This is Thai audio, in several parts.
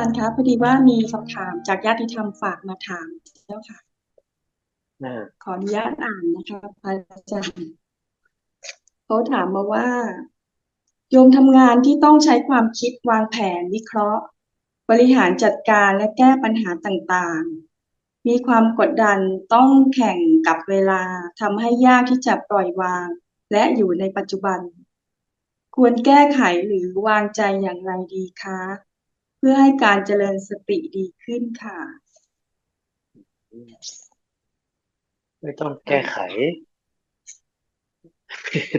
พระอาจารย์คะพอดีว่ามีคำถามจากญาติธรรมฝากมาถามเจ้าค่ะนะขออนุญาตอ่านนะคะพระอาจารย์เขาถามมาว่า โยมทำงานที่ต้องใช้ความคิดวางแผนวิเคราะห์ บริหารจัดการและแก้ปัญหาต่างๆ มีความกดดันต้องแข่งกับเวลาทำให้ยากที่จะปล่อยวาง และอยู่ในปัจจุบัน ควรแก้ไขหรือวางใจอย่างไรดีคะ เพื่อให้การเจริญสติดีขึ้นค่ะ ไม่ต้องแก้ไข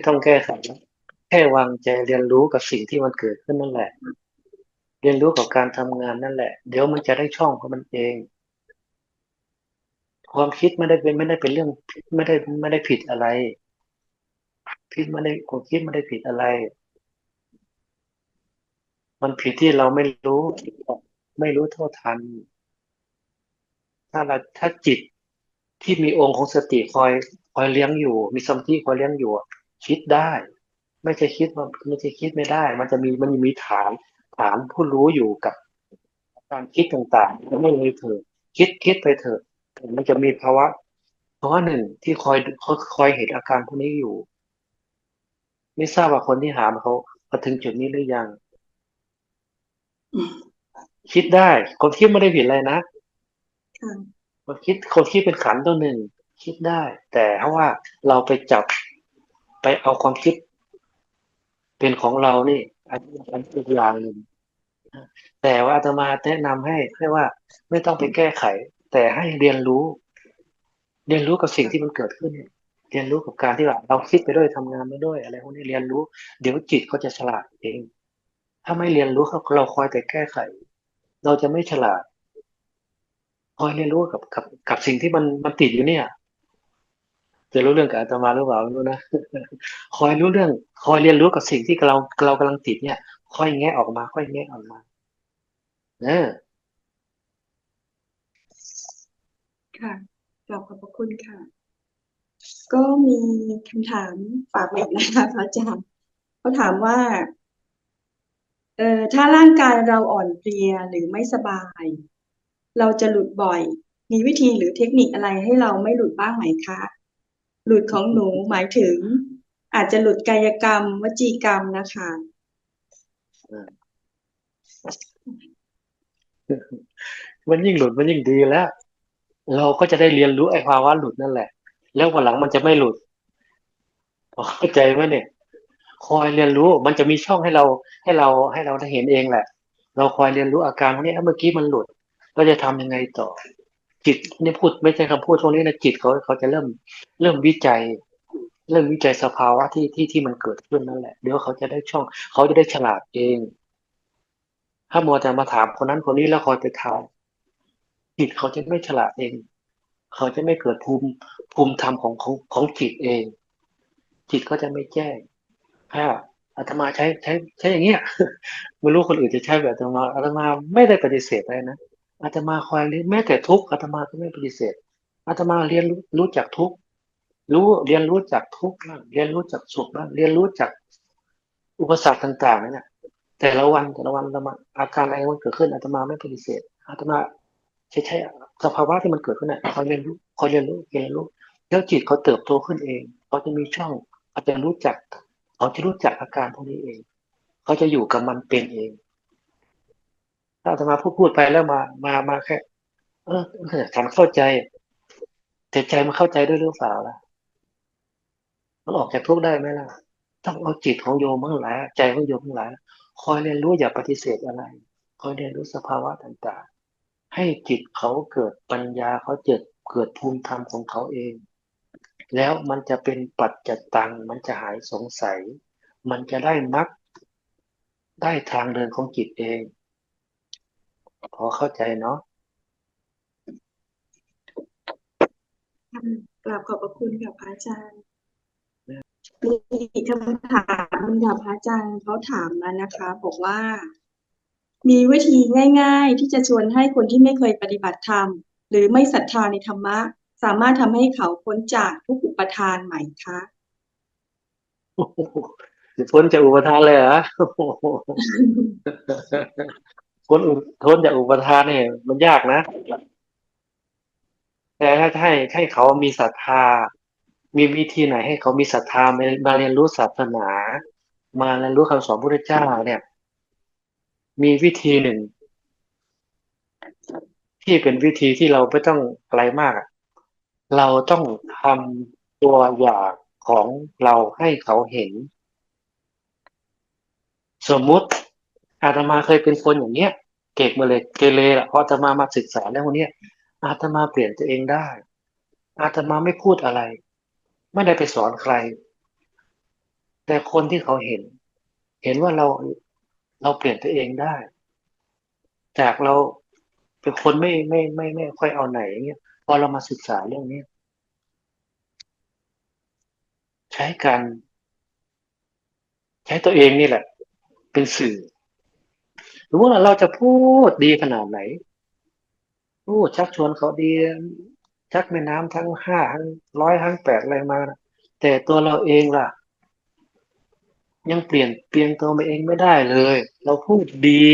ต้องแก้ไขนะแค่วางใจเรียนรู้กับสิ่งที่มันเกิดขึ้นนั่นแหละ เรียนรู้กับการทำงานนั่นแหละ เดี๋ยวมันจะได้ช่องของมันเอง ความคิดไม่ได้เป็นไม่ได้เป็นเรื่องไม่ได้ไม่ได้ผิดอะไร คิดไม่ได้ความคิดไม่ได้ผิดอะไร มันผิดที่เราไม่รู้ ไม่รู้เท่าทัน ถ้าเราถ้าจิตที่มีองค์ของสติคอยคอยเลี้ยงอยู่ มีสมาธิคอยเลี้ยงอยู่ คิดได้ ไม่ใช่คิดว่าไม่ใช่คิดไม่ได้ มันจะมีมันมีฐาน ฐานผู้รู้อยู่กับการคิดต่างๆแล้วไม่เลยเถอะคิดคิดไปเถอะมันจะมีภาวะภาวะหนึ่งที่คอยคอยคอยเห็นอาการพวกนี้อยู่ ไม่ทราบว่าคนที่หามเขามาถึงจุดนี้หรือยัง คิดได้ คนคิดไม่ได้ผิดอะไรนะค่ะคนคิดคนคิดเป็นขันธ์ตัวหนึ่ง คิดได้ แต่ถ้าว่าเราไปจับไปเอาความคิด เป็นของเรานี่ อันนี้อันอีกอย่างหนึ่งแต่ว่าอาตมาแนะนำให้ให้ว่า ไม่ต้องไปแก้ไข แต่ให้เรียนรู้ เรียนรู้กับสิ่งที่มันเกิดขึ้น เรียนรู้กับการที่ว่าเราคิดไปด้วยทำงานไปด้วยอะไรพวกนี้เรียนรู้ เดี๋ยวจิตเขาจะฉลาดเอง ถ้าไม่เรียนรู้เราคอยแต่แก้ไข เราจะไม่ฉลาด คอยเรียนรู้กับกับกับสิ่งที่มันมันติดอยู่เนี่ยจะรู้เรื่องกับอาตมาหรือเปล่าไม่รู้นะคอยรู้เรื่อง คอยเรียนรู้กับสิ่งที่เราเรากำลังติดเนี่ย ค่อยแงะออกมา ค่อยแงะออกมาเออค่ะกราบขอบพระคุณค่ะ ก็มีคำถามฝากมาอีกนะคะพระอาจารย์เขาถามว่า เอ่อถ้าร่างกายเราอ่อนเพลียหรือไม่สบาย เราจะหลุดบ่อย มีวิธีหรือเทคนิคอะไรให้เราไม่หลุดบ้างไหมคะ หลุดของหนูหมายถึง อาจจะหลุดกายกรรม วจีกรรมนะคะมันยิ่งหลุดมันยิ่งดีแล้ว เราก็จะได้เรียนรู้ไอ้ภาวะหลุดนั่นแหละ แล้ววันหลังมันจะไม่หลุดเข้าใจไหมเนี่ย คอยเรียนรู้มันจะมีช่องให้เราให้เราให้เราได้เห็นเองแหละ เราคอยเรียนรู้อาการพวกนี้เมื่อกี้มันหลุด เราจะทำยังไงต่อ จิตนี่พูดไม่ใช่คำพูดพวกนี้นะจิตเขาเขาจะเริ่มเริ่มวิจัย เริ่มวิจัยสภาวะที่ที่ที่มันเกิดขึ้นนั่นแหละเดี๋ยวเขาจะได้ช่อง เขาจะได้ฉลาดเอง ถ้ามัวแต่มาถามคนนั้นคนนี้แล้วคอยไปทำจิตเขาจะไม่ฉลาดเอง เขาจะไม่เกิดภูมิภูมิธรรมของของของจิตเอง จิตก็จะไม่แจ้ง ถ้าอาตมาใช้ใช้ใช้อย่างเงี้ยไม่รู้คนอื่นจะใช้แบบอาตมาอาตมาไม่ได้ปฏิเสธอะไรนะอาตมาคอยรียนแม้แต่ทุกข์อาตมาก็ไม่ปฏิเสธอาตมาเรียนรู้รู้จักทุกข์รู้เรียนรู้จักทุกข์บ้างเรียนรู้จักสุขบ้างเรียนรู้จักอุปสรรคต่างๆนั่นแหละแต่ละวันแต่ละวันอาตมาอาการอะไรมันเกิดขึ้นอาตมาไม่ปฏิเสธอาตมาใช้ใช้สภาวะที่มันเกิดขึ้นน่ะคอยเรียนรู้คอยเรียนรู้เรียนรู้แล้วจิตเขาเติบโตขึ้นเองเขาจะมีช่องเขาจะรู้จัก เขาจะรู้จักอาการพวกนี้เอง เขาจะอยู่กับมันเป็นเอง ถ้าอาตมาพูดพูดไปแล้วมา มามาแค่เออเออฉันเข้าใจแต่ใจมันเข้าใจด้วยหรือเปล่าล่ะมันออกจากทุกข์ได้ไหมล่ะ ต้องเอาจิตของโยมทั้งหลายใจของโยมทั้งหลายคอยเรียนรู้อย่าปฏิเสธอะไรคอยเรียนรู้สภาวะต่างๆ ให้จิตเขาเกิดปัญญาเขาเกิดเกิดภูมิธรรมของเขาเอง แล้วมันจะเป็นปัจจตัง มันจะหายสงสัย มันจะได้มรรคได้ทางเดินของจิตเอง พอเข้าใจเนาะกราบขอบพระคุณค่ะพระอาจารย์มีคำถามหนึ่งค่ะพระอาจารย์เขาถามมานะคะบอกว่า มีวิธีง่าย ๆ ที่จะชวนให้คนที่ไม่เคยปฏิบัติธรรม หรือไม่ศรัทธาในธรรมะ สามารถทำให้เขาพ้นจากทุกอุปทานไหมคะจะพ้นจากอุปทานเลยเหรอโอ้นพ้นจากอุปทานเนี่ยมันยากนะ แต่ถ้าให้ให้เขามีศรัทธา มีวิธีไหนให้เขามีศรัทธามามาเรียนรู้ศาสนา มาเรียนรู้คำสอนพระพุทธเจ้าเนี่ย มีวิธีหนึ่ง ที่เป็นวิธีที่เราไม่ต้องอะไรมากอะ เราต้องทำตัวอย่างของเราให้เขาเห็น สมมุติอาตมาเคยเป็นคนอย่างเนี้ย เก็บมาเลยเกเรละพออาตมามาศึกษาแล้ววันเนี้ยอาตมาเปลี่ยนตัวเองได้ อาตมาไม่พูดอะไร ไม่ได้ไปสอนใคร แต่คนที่เขาเห็น เห็นว่าเราเราเปลี่ยนตัวเองได้ จากเราเป็นคนไม่ไม่ไม่ไม่ค่อยเอาไหนอย่างเงี้ย พอเรามาศึกษาเรื่องนี้ ใช้การ ใช้ตัวเองนี่แหละ เป็นสื่อรู้ว่าเราจะพูดดีขนาดไหนพูดชักชวนเขาดี ชักแม่น้ำทั้งห้าทั้งร้อยทั้งแปดอะไรมานะแต่ตัวเราเองล่ะ ยังเปลี่ยนเปลี่ยนตัวเราเองไม่ได้เลย เราพูดดี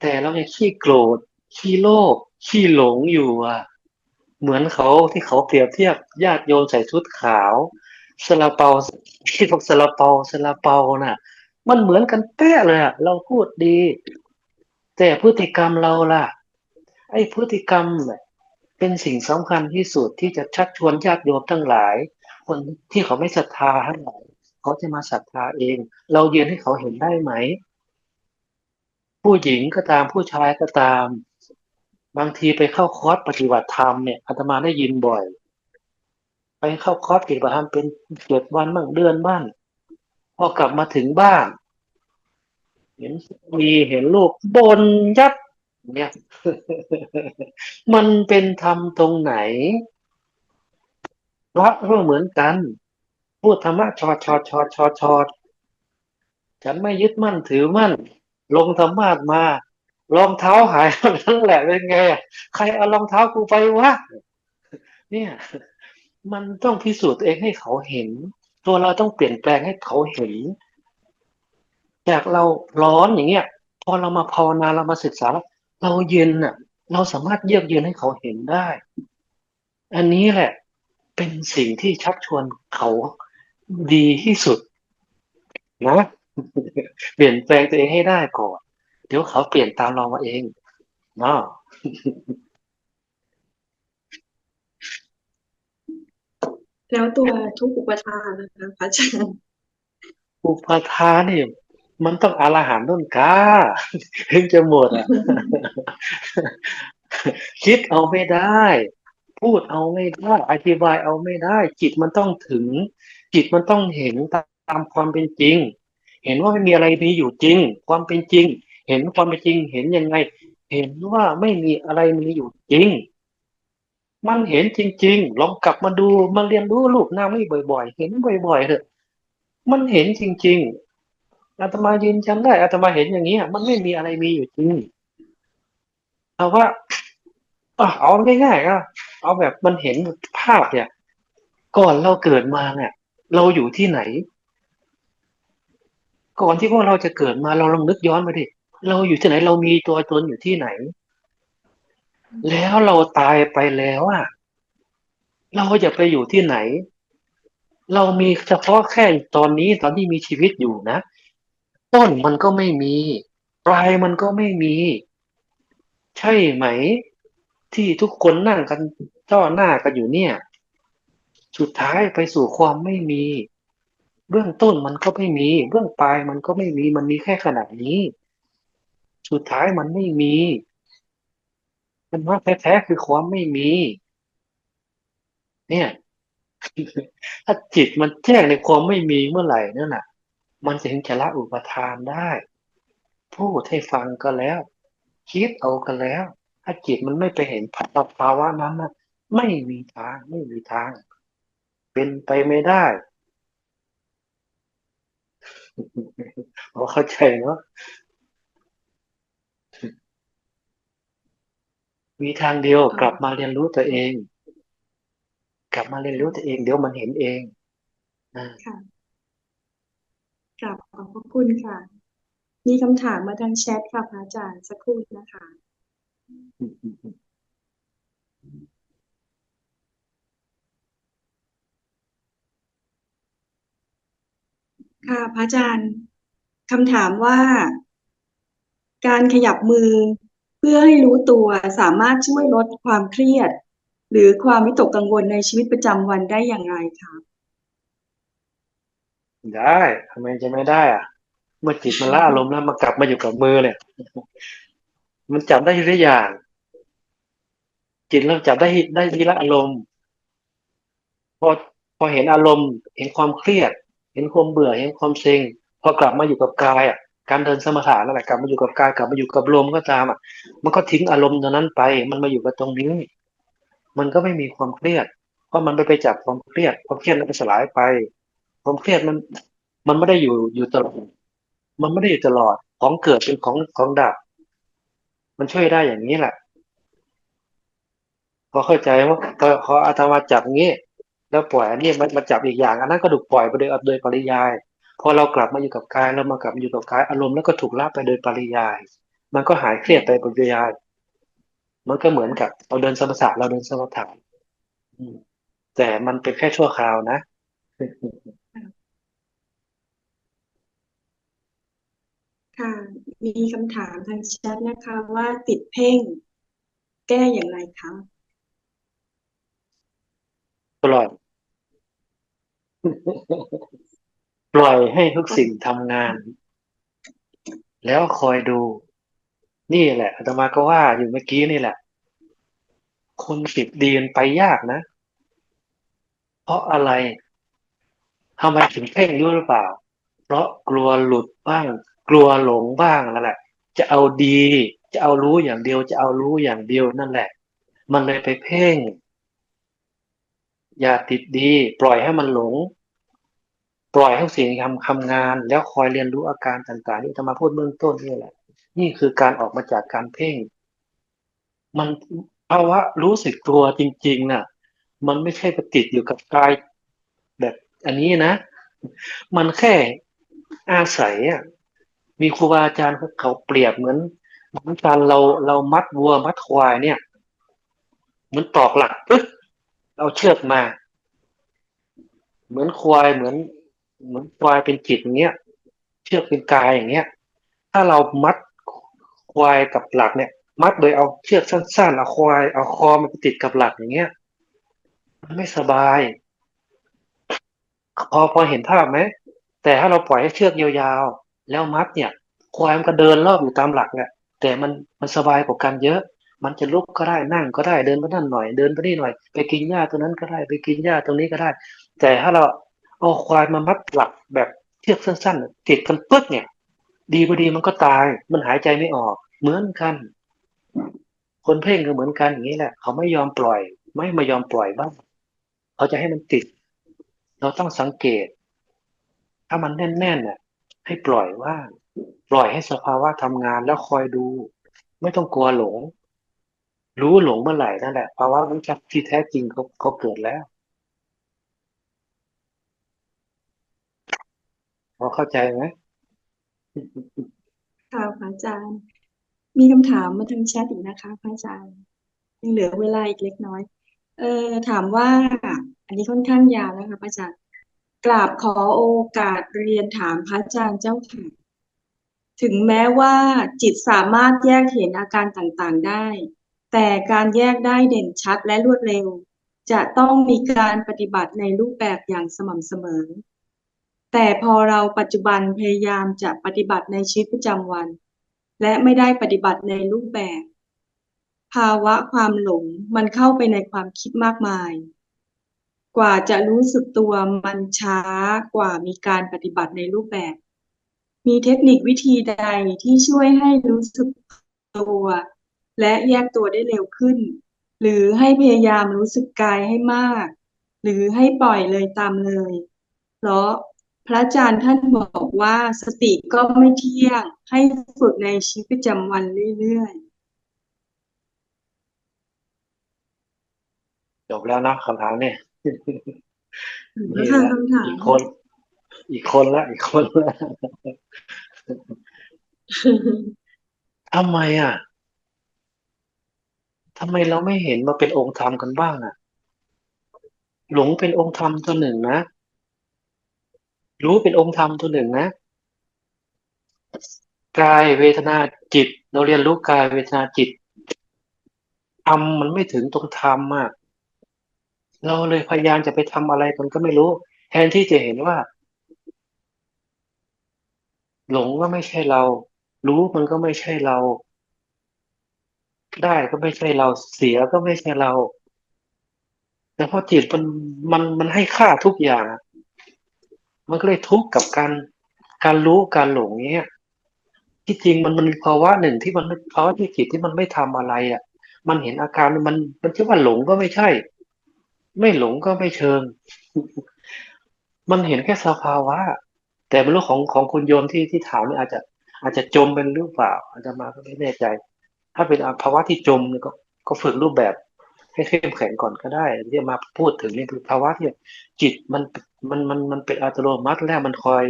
แต่เรายังขี้โกรธ ขี้โลภขี้หลงอยู่อะ เหมือนเขาที่เขาเปรียบเทียบญาติโยมใส่ชุดขาวซาลาเปาที่พวกซาลาเปาซาลาเปาน่ะ มันเหมือนกันเป๊ะเลยอะเราพูดดี แต่พฤติกรรมเราล่ะ ไอ้พฤติกรรมเป็นสิ่งสำคัญที่สุดที่จะชักชวนญาติโยมทั้งหลาย คนที่เขาไม่ศรัทธาทั้งหลายเขาจะมาศรัทธาเอง เราเยืนให้เขาเห็นได้ไหม ผู้หญิงก็ตามผู้ชายก็ตาม บางทีไปเข้าคอร์สปฏิบัติธรรมเนี่ยอาตมาได้ยินบ่อย ไปเข้าคอร์สปฏิบัติธรรมเป็นเจ็ดวันบ้างเดือนบ้างพอกลับมาถึงบ้านเห็นมีเห็นลูกบนยับเนี่ยมันเป็นธรรมตรงไหนพระก็เหมือนกัน พูดธรรมะชอดชอดชอดชอดชอดฉันไม่ยึดมั่นถือมั่น ลงธรรมะมา รองเท้าหายนั่นแหละเป็นไงอะใครเอารองเท้ากูไปวะเนี่ย มันต้องพิสูจน์ตัวเองให้เขาเห็น ตัวเราต้องเปลี่ยนแปลงให้เขาเห็นจากเราร้อนอย่างเงี้ย พอเรามาภาวนาเรามาศึกษาเราเย็นน่ะ เราสามารถเยือกเย็นให้เขาเห็นได้ อันนี้แหละ เป็นสิ่งที่ชักชวนเขาดีที่สุดนะเปลี่ยนแปลงตัวเองให้ได้ก่อน เดี๋ยวเขาเปลี่ยนตามเรามาเองเนาะแล้วตัวทุกข์อุปทานนะคะพระอาจารย์อุปทานนี่มันต้องอรหันต์ต้นกาถึงจะหมดอะคิดเอาไม่ได้ พูดเอาไม่ได้ อธิบายเอาไม่ได้ จิตมันต้องถึง จิตมันต้องเห็นตามความเป็นจริง เห็นว่าไม่มีอะไรมีอยู่จริง ความเป็นจริง เห็นความเป็นจริง เห็นยังไง เห็นว่าไม่มีอะไรมีอยู่จริง มันเห็นจริง ๆ ลองกลับมาดูมาเรียนรู้รูปหน้าไม่บ่อย ๆ เห็นบ่อยๆเถอะ มันเห็นจริง ๆอาตมายืนยันได้อาตมาเห็นอย่างนี้มันไม่มีอะไรมีอยู่จริงเอาว่าเอาง่ายๆก็เอาแบบมันเห็นภาพเนี่ย ก่อนเราเกิดมาเนี่ย เราอยู่ที่ไหน ก่อนที่พวกเราจะเกิดมาเราลองนึกย้อนมาดิ เราอยู่ที่ไหน เรามีตัวตนอยู่ที่ไหน แล้วเราตายไปแล้วอะ เราจะไปอยู่ที่ไหน เรามีเฉพาะแค่ตอนนี้ตอนที่มีชีวิตอยู่นะ ต้นมันก็ไม่มี ปลายมันก็ไม่มี ใช่ไหม ที่ทุกคนนั่งกันจ้อหน้ากันอยู่เนี่ย สุดท้ายไปสู่ความไม่มี เบื้องต้นมันก็ไม่มี เบื้องปลายมันก็ไม่มี มันมีแค่ขนาดนี้ สุดท้ายมันไม่มีมันว่าแท้ๆคือความไม่มี เนี่ย ถ้าจิตมันแจ้งในความไม่มีเมื่อไหร่นั่นน่ะ มันจะถึงจะละอุปทานได้พูดให้ฟังก็แล้ว คิดเอากันแล้ว ถ้าจิตมันไม่ไปเห็นภาวะนั้นนะไม่มีทางไม่มีทาง เป็นไปไม่ได้พอเข้าใจเนาะ มีทางเดียวกลับมาเรียนรู้ตัวเอง กลับมาเรียนรู้ตัวเอง เดี๋ยวมันเห็นเองอ่าค่ะกราบขอบพระคุณค่ะ มีคำถามมาทางแชทค่ะพระอาจารย์สักครู่นะคะค่ะพระอาจารย์คำถามว่า การขยับมือเพื่อให้รู้ตัวสามารถช่วยลดความเครียด หรือความวิตกกังวลในชีวิตประจำวันได้อย่างไรคะได้ทำไมจะไม่ได้อะเมื่อจิตมันละอารมณ์แล้วมันกลับมาอยู่กับมือเนี่ย มันจับได้ทีละอย่าง จิตเริ่มจับได้ได้ทีละอารมณ์ พอพอเห็นอารมณ์ เห็นความเครียด เห็นความเบื่อ เห็นความเซ็งพอกลับมาอยู่กับกายอะ การเดินสมถะนั่นแหละกลับมาอยู่กับกายกลับมาอยู่กับลมก็ตามอะ มันก็ทิ้งอารมณ์ตรงนั้นไป มันมาอยู่กับตรงนี้ มันก็ไม่มีความเครียด เพราะมันไปไปจับความเครียด ความเครียดมันก็สลายไป ความเครียดมัน มันไม่ได้อยู่อยู่ตลอด มันไม่ได้อยู่ตลอด ของเกิดเป็นของของดับ มันช่วยได้อย่างนี้แหละ พอเข้าใจว่าพอพออาตมาจับงี้ แล้วปล่อยอันนี้มันมาจับอีกอย่าง อันนั้นก็ถูกปล่อยไปโดยโดยปริยาย พอเรากลับมาอยู่กับกายเรามากลับมาอยู่กับกายอารมณ์แล้วก็ถูกละไปโดยปริยาย มันก็หายเครียดไปโดยปริยาย มันก็เหมือนกับเราเดินสมถะเราเดินสมถะอืมแต่มันเป็นแค่ชั่วคราวนะค่ะ มีคำถามทางแชทนะคะว่าติดเพ่ง แก้อย่างไรคะปล่อยป ล่อยให้ทุกสิ่งทำงาน แล้วคอยดู นี่แหละอาตมาก็ว่าอยู่เมื่อกี้นี่แหละ คนติดดีนไปยากนะ เพราะอะไรทำไมถึงเพ่งรู้หรือเปล่า เพราะกลัวหลุดบ้าง กลัวหลงบ้างนั่นแหละ จะเอาดี จะเอารู้อย่างเดียว จะเอารู้อย่างเดียวนั่นแหละ มันเลยไปเพ่ง อย่าติดดี ปล่อยให้มันหลง ปล่อยให้สิ่งทำทำงาน แล้วคอยเรียนรู้อาการต่างๆที่จะมาพูดเบื้องต้นนี่แหละ นี่คือการออกมาจากการเพ่ง มันภาวะรู้สึกตัวจริง ๆน่ะ มันไม่ใช่ไปติดอยู่กับกายแบบอันนี้นะ มันแค่อาศัยอะมีครูบาอาจารย์เขาเขาเปรียบเหมือนเหมือนการเราเรามัดวัวมัดควายเนี่ยเหมือนตอกหลักปึ๊บเอาเชือกมา เหมือนควายเหมือน เหมือนควายเป็นจิตอย่างเงี้ย เชือกเป็นกายอย่างเงี้ย ถ้าเรามัดควายกับหลักเนี่ย มัดโดยเอาเชือกสั้นๆเอาควายเอาคอมันไปติดกับหลักอย่างเงี้ยมันไม่สบายพอพอเห็นภาพไหมแต่ถ้าเราปล่อยให้เชือกยาวๆแล้วมัดเนี่ย ควายมันก็เดินรอบอยู่ตามหลักเนี่ยแต่มันมันสบายกว่ากันเยอะ มันจะลุกก็ได้นั่งก็ได้เดินไปนั่นหน่อย เดินไปนี่หน่อย ไปกินหญ้าตรงนั้นก็ได้ ไปกินหญ้าตรงนี้ก็ได้ แต่ถ้าเรา เอาควายมามัดหลักแบบเชือกสั้นๆติดกันปึ๊กเนี่ย ดีพอดีมันก็ตาย มันหายใจไม่ออก เหมือนกัน คนเพ่งก็เหมือนกันอย่างนี้แหละ เขาไม่ยอมปล่อย ไม่มายอมปล่อยบ้างเขาจะให้มันติด เราต้องสังเกต ถ้ามันแน่นๆน่ะ ให้ปล่อยว่างปล่อยให้สภาวะทำงานแล้วคอยดู ไม่ต้องกลัวหลง รู้หลงเมื่อไหร่นั่นแหละภาวะรู้จักที่แท้จริงเขาเขาเกิดแล้ว พอเข้าใจไหมค่ะพระอาจารย์ มีคำถามมาทางแชทอีกนะคะพระอาจารย์ยังเหลือเวลาอีกเล็กน้อย เออถามว่า อันนี้ค่อนข้างยาวนะคะพระอาจารย์กราบขอโอกาสเรียนถามพระอาจารย์เจ้าค่ะถึงแม้ว่าจิตสามารถแยกเห็นอาการต่างๆได้ แต่การแยกได้เด่นชัดและรวดเร็ว จะต้องมีการปฏิบัติในรูปแบบอย่างสม่ำเสมอ แต่พอเราปัจจุบันพยายามจะปฏิบัติในชีวิตประจำวัน และไม่ได้ปฏิบัติในรูปแบบ ภาวะความหลงมันเข้าไปในความคิดมากมาย กว่าจะรู้สึกตัวมันช้ากว่ามีการปฏิบัติในรูปแบบ มีเทคนิควิธีใดที่ช่วยให้รู้สึกตัว และแยกตัวได้เร็วขึ้น หรือให้พยายามรู้สึกกายให้มาก หรือให้ปล่อยเลยตามเลย เพราะ พระอาจารย์ท่านบอกว่าสติก็ไม่เที่ยงให้ฝึกในชีวิตประจำวันเรื่อยจบแล้วนะคำถามเนี่ยๆนี่แล้วแหค่ะละคำถามอีกคน อีกคนละ อีกคนละทำไมอะทำไมเราไม่เห็นมาเป็นองค์ธรรมกันบ้างอะ หลงเป็นองค์ธรรมตัวหนึ่งนะ รู้เป็นองค์ธรรมตัวหนึ่งนะกายเวทนาจิต เราเรียนรู้กายเวทนาจิตธรรมมันไม่ถึงตรงธรรมอะเราเลยพยายามจะไปทำอะไรมันก็ไม่รู้ แทนที่จะเห็นว่า หลงก็ไม่ใช่เรา รู้มันก็ไม่ใช่เรา ได้ก็ไม่ใช่เราเสียก็ไม่ใช่เรา แต่พอจิตมันมันมันให้ค่าทุกอย่าง มันก็เลยทุกข์กับการการรู้การหลงเนี้ยที่จริงมันมันมีภาวะหนึ่งที่มันภาวะที่จิตที่มันไม่ทำอะไรอะ มันเห็นอาการมันมันจะว่าหลงก็ไม่ใช่ ไม่หลงก็ไม่เชิง มันเห็นแค่สภาวะ แต่ไม่รู้ของของคุณโยมที่ที่ถามนี่อาจจะ อาจจะจมเป็นหรือเปล่าอาจจะมาก็ไม่แน่ใจ ถ้าเป็นภาวะที่จมเนี่ยก็ก็ฝึกรูปแบบ ให้เข้มแข็งก่อนก็ได้ที่มาพูดถึงนี่คือภาวะที่จิตมันมันมันมันเป็นอัตโนมัติแล้วมันคอย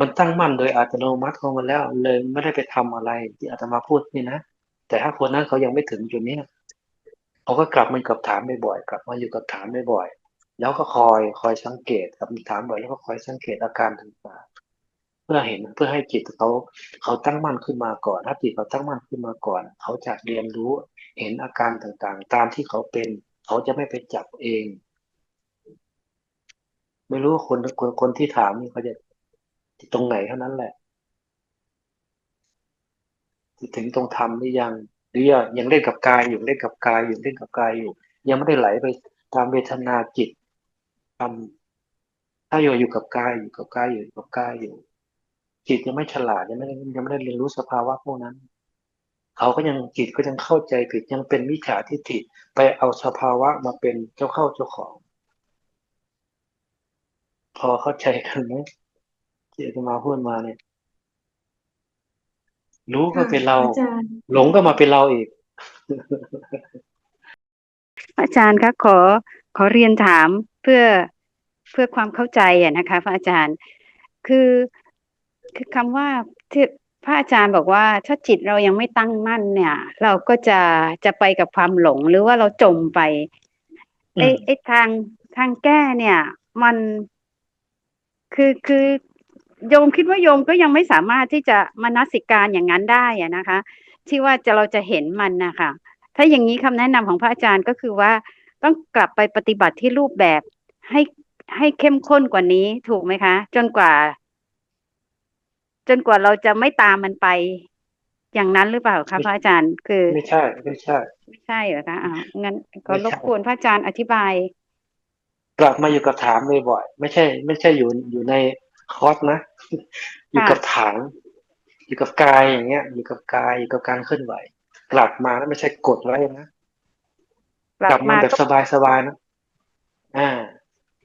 มันตั้งมั่นโดยอัตโนมัติของมันแล้ว เลยไม่ได้ไปทำอะไรที่อาตมาพูดนี่นะแต่ถ้าคนนั้นเขายังไม่ถึงจุดนี้เขาก็กลับมากับฐานบ่อยๆกลับมาอยู่กับฐานบ่อยๆแล้วก็คอยคอยสังเกตกับฐานบ่อยแล้วก็คอยสังเกตอาการต่างๆ เพื่อเห็นเพื่อให้จิตเขาเขาตั้งมั่นขึ้นมาก่อน ถ้าจิตเขาตั้งมั่นขึ้นมาก่อน เขาจะเรียนรู้เห็นอาการต่างๆ ตามที่เขาเป็น เขาจะไม่ไปจับเอง ไม่รู้คนคนคนที่ถามนี่เขาจะตรงไหนเท่านั้นแหละถึงตรงธรรมหรือยังหรือยังเล่นกับกายอยู่เล่นกับกายอยู่เล่นกับกายอยู่ ยังไม่ได้ไหลไปตามเวทนาจิตทำถ้าอยู่อยู่กับกายอยู่กับกายอยู่กับกายอยู่ จิตยังไม่ฉลาดยังไม่ยังไม่ได้เรียนรู้สภาวะพวกนั้น เขาก็ยังจิตก็ยังเข้าใจผิดยังเป็นมิจฉาทิฏฐิไปเอาสภาวะมาเป็นเจ้าเข้าเจ้าของ พอเข้าใจกันไหมที่จะมาพูดมาเนี่ย รู้ก็เป็นเราอาจารย์หลงก็มาเป็นเราอีก อาจารย์คะขอขอเรียนถามเพื่อเพื่อความเข้าใจอะนะคะพระอาจารย์ คือ คือคำว่าที่พระอาจารย์บอกว่าถ้าจิตเรายังไม่ตั้งมั่นเนี่ย เราก็จะจะไปกับความหลงหรือว่าเราจมไปไอ้อืมไอ้ทางทางแก้เนี่ย มันคือคือโยมคิดว่าโยมก็ยังไม่สามารถที่จะมานัสิการอย่างนั้นได้อะนะคะ ที่ว่าจะเราจะเห็นมันนะคะถ้าอย่างนี้คำแนะนำของพระอาจารย์ก็คือว่าต้องกลับไปปฏิบัติที่รูปแบบให้ให้เข้มข้นกว่านี้ถูกไหมคะ จนกว่า จนกว่าเราจะไม่ตามมันไป อย่างนั้นหรือเปล่าคะพระอาจารย์ คือ ไม่ใช่ ไม่ใช่ ไม่ใช่เหรอคะอ่างั้นก็ไม่ใช่รบกวนพระอาจารย์อธิบาย กลับมาอยู่กับฐานบ่อยๆไม่ใช่ ไม่ใช่อยู่อยู่ในคอร์สนะอยู่กับฐานอยู่กับกายอย่างเงี้ย อยู่กับกายอยู่กับการเคลื่อนไหว กลับมาแล้วไม่ใช่กดไว้นะกลักลับบมามาแบบก็สบายๆนะอ่า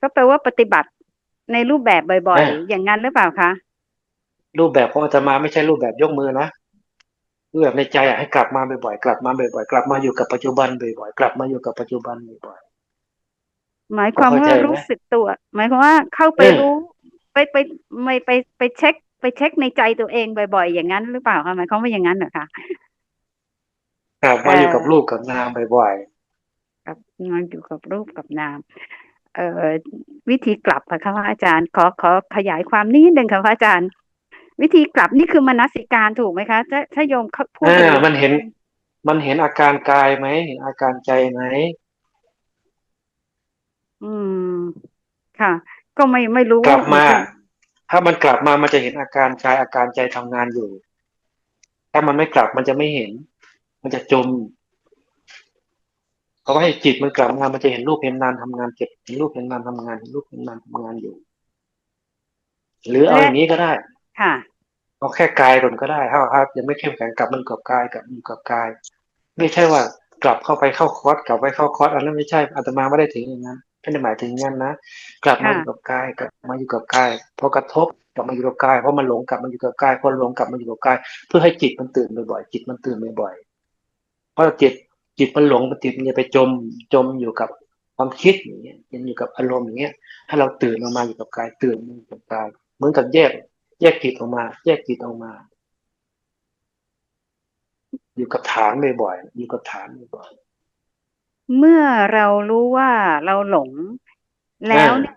ก็แปลว่าปฏิบัติในรูปแบบบ่อยอ่าๆอย่างนั้นหรือเปล่าคะ รูปแบบของอาตมาไม่ใช่รูปแบบยกมือนะรูปแบบในใจอะให้กลับมาบ่อยๆกลับมาบ่อยๆกลับมาอยู่กับปัจจุบันบ่อยๆกลับมาอยู่กับปัจจุบันบ่อยหมายความเข้าว่าใจไหมรู้สึกตัว หมายความว่าเข้าไปเออรู้ ไปไปไม่ไปไปเช็ค ไปเช็คในใจตัวเองบ่อย ๆ อย่างนั้นหรือเปล่าคะหมายความว่าอย่างนั้นเหรอคะๆกลับมาอยู่กับเอ่อรูปกับนามบ่อยกับงานอยู่กับรูปกับนามเอ่อวิธีกลับค่ะพระอาจารย์ ขอขอขยายความนิดนึงค่ะพระอาจารย์ วิธีกลับนี่คือมนสิการถูกไหมคะถ้าถ้าโยมเขาพูๆดอ่าอย่างมันเห็น มันเห็นอาการกายไหมเห็นอาการใจไหมอืม ค่ะ ก็ไม่ไม่รู้กลับมาเหอนนถ้ามันกลับมามันจะเห็นอาการกายอาการใจทำงานอยู่ ถ้ามันไม่กลับมันจะไม่เห็น มันจะจมเพราะว่าให้จิตมันกลับมามันจะเห็นรูปเห็นนามทำงานเก็บเห็นรูปเห็นนามทำงานเห็นรูปเห็นนามทำงานอยู่ หรือเอาอย่างนี้ก็ได้ ค่ะเอาแค่กายก่อนก็ได้ถ้าถ้ายังไม่เข้มแข็งกลับมันกับกายกลับมันกับกาย ไม่ใช่ว่ากลับเข้าไปเข้าคอร์สกลับไปเข้าคอร์สอันนั้นไม่ใช่อาตมาไม่ได้ถึงอย่างนั้นไม่ได้หมายถึงอย่างนั้นนะกลับมาอยู่กับกายกลับมาอยู่กับกายพอกระทบกลับมาอยู่กับกายเพราะมันหลงกลับมาอยู่กับกายพอหลงกลับมาอยู่กับกาย เพื่อให้จิตมันตื่นบ่อยๆจิตมันตื่นบ่อยๆเพราะจิตจิตมันหลงมันติดมันจะไปจมจมอยู่กับความคิดอย่างเงี้ยยังอยู่กับอารมณ์อย่างเงี้ยถ้าเราตื่นออกมาอยู่กับกายตื่นอยู่กับกายเหมือนกับแยก แยกจิตออกมา แยกจิตออกมา อยู่กับฐานบ่อยๆอยู่กับฐานบ่อยเมื่อเรารู้ว่าเราหลง แล้วเนี่ย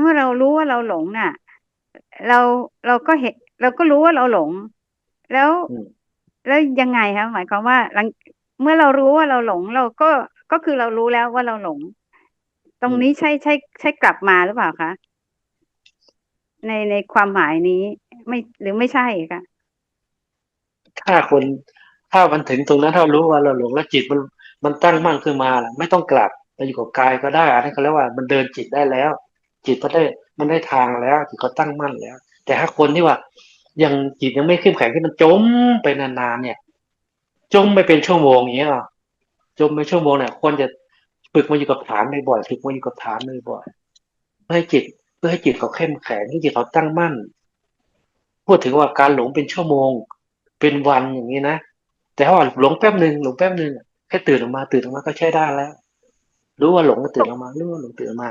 เมื่อเรารู้ว่าเราหลงน่ะ เราเราก็เห็น เราก็รู้ว่าเราหลง แล้วๆอืมแล้วยังไงคะหมายความว่าหลังเมื่อเรารู้ว่าเราหลง เราก็ก็คือเรารู้แล้วว่าเราหลง ตรงนี้ใช่ใช่ใช่กลับมาหรือเปล่าคะ ในในความหมายนี้ ไม่หรือไม่ใช่ค่ะถ้าคนถ้ามันถึงตรงนั้นถ้ารู้ว่าเราหลงแล้วจิตมันมันตั้งมั่นขึ้นมาล่ะไม่ต้องกลับไปอยู่กับกายก็ได้อันนี้เขาเรียกว่ามันเดินจิตได้แล้ว จิตมันได้มันได้ทางแล้วจิตเขาตั้งมั่นแล้ว แต่ถ้าคนที่ว่ายังจิตยังไม่เข้มแข็งที่มันจมไปนานๆเนี่ย จมไปเป็นชั่วโมงอย่างเงี้ยจมไปชั่วโมงเนี่ยควรจะฝึกมาอยู่กับฐานบ่อยๆฝึกมาอยู่กับฐานบ่อยๆให้จิต พื่อให้จิตเขาเข้มแข็งให้จิตเขาตั้งมั่น พูดถึงว่าการหลงเป็นชั่วโมง เป็นวันอย่างนี้นะแต่ถ้าว่าหลงแป๊บหนึ่งหลงแป๊บหนึ่งแค่ตื่นออกมาตื่นออกมาก็ใช้ได้แล้ว รู้ว่าหลงก็ตื่นออกมารู้ว่าหลงตื่นออกมา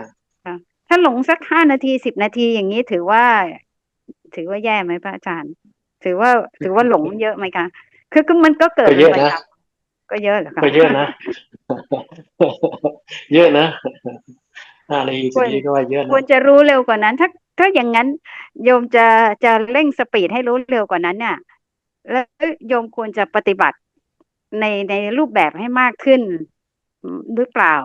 ถ้าหลงสักห้านาทีสิบนาทีอย่างนี้ถือว่า ถือว่าแย่ไหมพระอาจารย์ ถือว่าถือว่าหลงเยอะไหมคะคือคือมันก็เกิดก็เยอะป็นะประจำก็เยอะเหรอคะก็เยอะนะ เยอะนะ ห้านาทีสิบนาทีก็ว่าเยอะนะควรจะรู้เร็วกว่านั้น ถ้าถ้าอย่างนั้น โยมจะจะเร่งสปีดให้รู้เร็วกว่านั้นเนี่ยแล้วโยมควรจะปฏิบัติในในรูปแบบให้มากขึ้นหรือเปล่า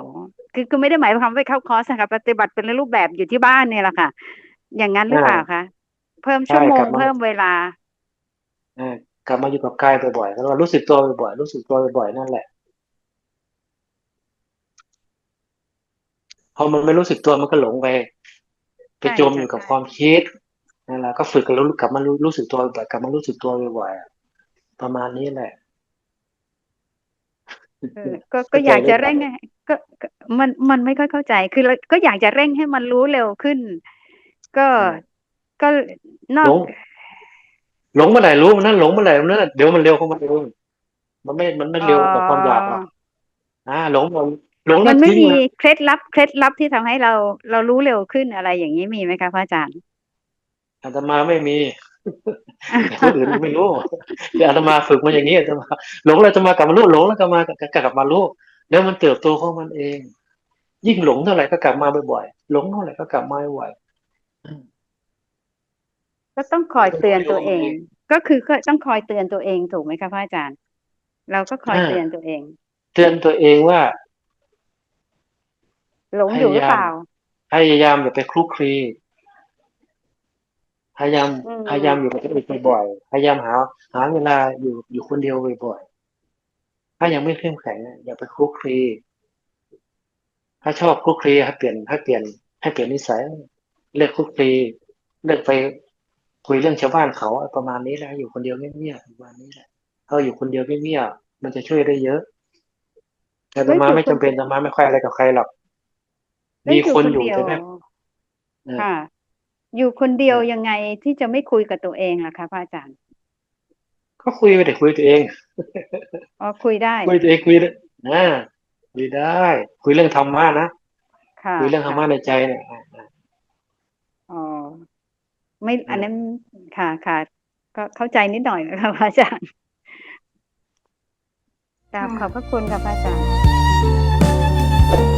คือคือไม่ได้หมายความว่าไปเข้าคอร์สนะคะปฏิบัติเป็นรูปแบบอยู่ที่บ้านเนี่ยแหละค่ะ อย่างนั้นหรือเปล่าคะเพิ่มชั่วโมงเพิ่มเวลาอ่ากลับมาอยู่กับกายบ่อยๆแล้วก็รู้สึกตัวบ่อยๆรู้สึกตัวบ่อยๆนั่นแหละ พอมันไม่รู้สึกตัวมันก็หลงไปไปใช่จมค่ะอยู่กับใช่ความคิดนั่นแหละก็ฝึกกันรู้กลับมารู้รู้สึกตัวบ่อยๆกลับมารู้สึกตัวบ่อยๆอะประมาณนี้แหละเออก็ก็อยากจะเร่งให้ก็ก็มันมันไม่ค่อยเข้าใจ คือเราก็อยากจะเร่งให้มันรู้เร็วขึ้น ก็อืมก็นอกหลงหลงเมื่อไหร่รู้มันนั่นหลงเมื่อไหร่มันนั่นนะเดี๋ยวมันเร็วของมันเองมันไม่มันไม่เร็วกับความอยากหรอกอ่าหลง หลงหลงมัแล้วนไม่ทิ้งมีเลยเคล็ดลับเคล็ดลับที่ทำให้เราเรารู้เร็วขึ้นอะไรอย่างนี้มีไหมคะพระอาจารย์อาตมาไม่มีแต่คนอื่นไม่รู้แต่อาตมาฝึกมาอย่างนี้อาตมาหลงแล้วอาตมากลับมารู้หลงแล้วกลับมากลับมารู้แล้วมันเติบโตของมันเอง ยิ่งหลงเท่าไหร่ก็กลับมาบ่อยๆหลงเท่าไหร่ก็กลับมาบ่อยก็ต้องคอยเตือนตัวเองเองก็คือก็ต้องคอยเตือนตัวเองถูกไหมคะพระอาจารย์ เราก็คอยอ่าเตือนตัวเอง เตือนตัวเองว่า หลงอยู่หรือเปล่า พยายามอย่าไปคลุกคลีพยายามอืมพยายามอยู่กับตัวเองบ่อยๆพยายามหา หาเวลาอยู่อยู่คนเดียวบ่อยๆถ้ายังไม่เข้มแข็งอะอย่าไปคลุกคลีถ้าชอบคลุกคลีให้เปลี่ยนให้เปลี่ยนให้เปลี่ยนนิสัยเลิกคลุกคลีเลิกไปคุยเรื่องชาวบ้านเขาประมาณนี้แหละอยู่คนเดียวเงียบๆประมาณนี้แหละถ้าอยู่คนเดียวเงียบๆมันจะช่วยได้เยอะแต่อาตมาไม่จำเป็นอาตมาไม่ค่อยอะไรกับใครหรอกแล้ว มีคนอยู่เดียวใช่ไหมเออค่ะ อยู่คนเดียวยังไงที่จะไม่คุยกับตัวเองล่ะคะพระอาจารย์ ก็คุยไปแต่คุยตัวเองอ๋อคุยได้ คุยตัวเองคุยได้อ่าคุยได้ คุยเรื่องธรรมะนะค่ะคุยเรื่องธรรมะค่ะในใจเนี่ยอ่าอ่าอ๋อไม่อืมอันนั้นค่ะค่ะก็เข้าใจนิดหน่อยนะคะพระอาจารย์กราบขอบพระคุณค่ะพระอาจารย์